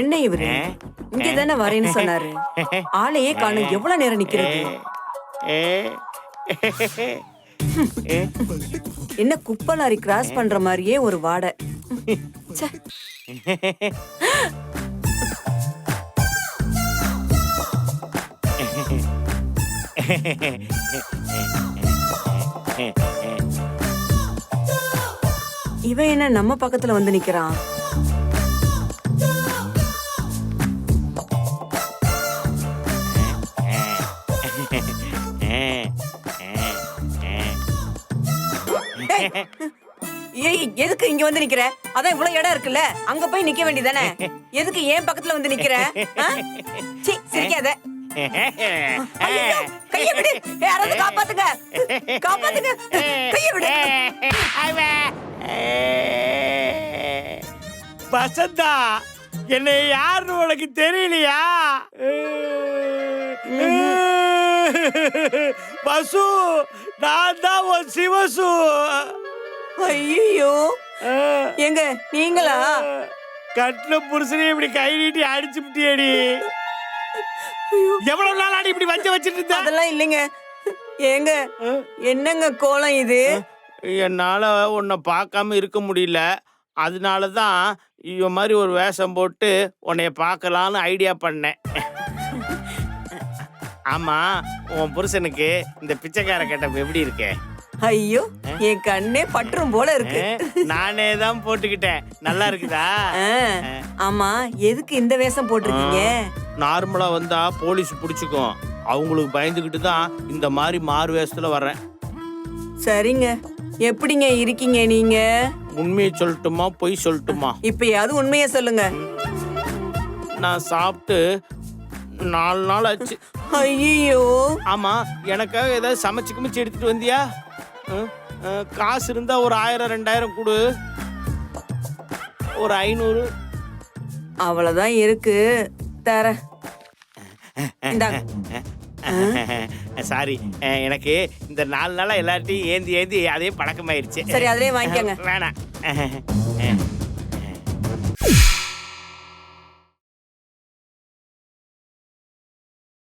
என்ன இவரு? இங்க தானே வரேன்னு சொன்னாரு. ஆளையே காணும். எவ்வளவு நேரம் நிக்கிறது? என்ன குப்பலாரி கிராஸ் பண்ற மாதிரியே ஒரு வாடை. ச்சே. இவன் என்ன நம்ம பக்கத்துல வந்து நிக்கிறான்? ஏய் எதுக்கு இங்க வந்து நிக்கிற? அதான் இவ்வளவு இடம் இருக்குல்ல அங்க போய் நிக்க வேண்டியதானே எதுக்கு ஏன் பக்கத்துல வந்து நிக்கிற? சீ, சிரிக்காத. ஐயையோ, கைய விடு. யாராவது காப்பாத்துங்க. காப்பாத்துங்க. கைய விடு. வசந்தா என்னை யாருன்னு உனக்கு தெரியலையா? பசு நான் தான் உன் சிவசு. ஐயோ எங்க நீங்களா? கட்டின புருஷனே இப்படி கை நீட்டி அடிச்சு விட்டியடி எவ்வளவு நாள் ஆடி இப்படி வச்சு வச்சிட்டு இருந்த? அதெல்லாம் இல்லைங்க. ஏங்க என்னங்க கோலம் இது? என்னால உன்னை பார்க்காம இருக்க முடியல. அதனால தான் இவ மாதிரி ஒரு வேஷம் போட்டு உன்னைய பார்க்கலான்னு ஐடியா பண்ணேன். ஆமா உன் புருஷனுக்கு இந்த பிச்சைக்கார கெட்டப் எப்படி இருக்கு? ஐயோ என் கண்ணே பற்றும் போல இருக்கு. நானே தான் போட்டுக்கிட்டேன். நல்லா இருக்குதா? ஆமா எதுக்கு இந்த வேஷம் போட்டிருக்கீங்க? நார்மலா வந்தா போலீஸ் பிடிச்சிக்கும் அவங்களுக்கு பயந்துகிட்டு தான் இந்த மாதிரி மாறு வேஷத்துல வர்றேன். சரிங்க. எப்படிங்க இருக்கீங்க நீங்க? உண்மையை சொல்லட்டுமா பொய் சொல்லட்டுமா? இப்பயாவது உண்மையை சொல்லுங்க. நான் சாப்பிட்டு நாலு நாள் ஆச்சு ஐயோ ஆமா எனக்காக ஏதாவது சமைச்சு கிமைச்சு எடுத்துட்டு வந்தியா? காசு இருந்தா ஒரு ஆயிரம் ரெண்டாயிரம் கொடு. ஒரு ஐநூறு. அவ்வளவுதான் இருக்கு. தர. சாரி எனக்கு இந்த நாலு நாளா எல்லார்ட்டையும் ஏந்தி ஏந்தி அதே பழக்கமாயிருச்சு. சரி அதிலே வாங்கிக்கோங்க. வேணாம்.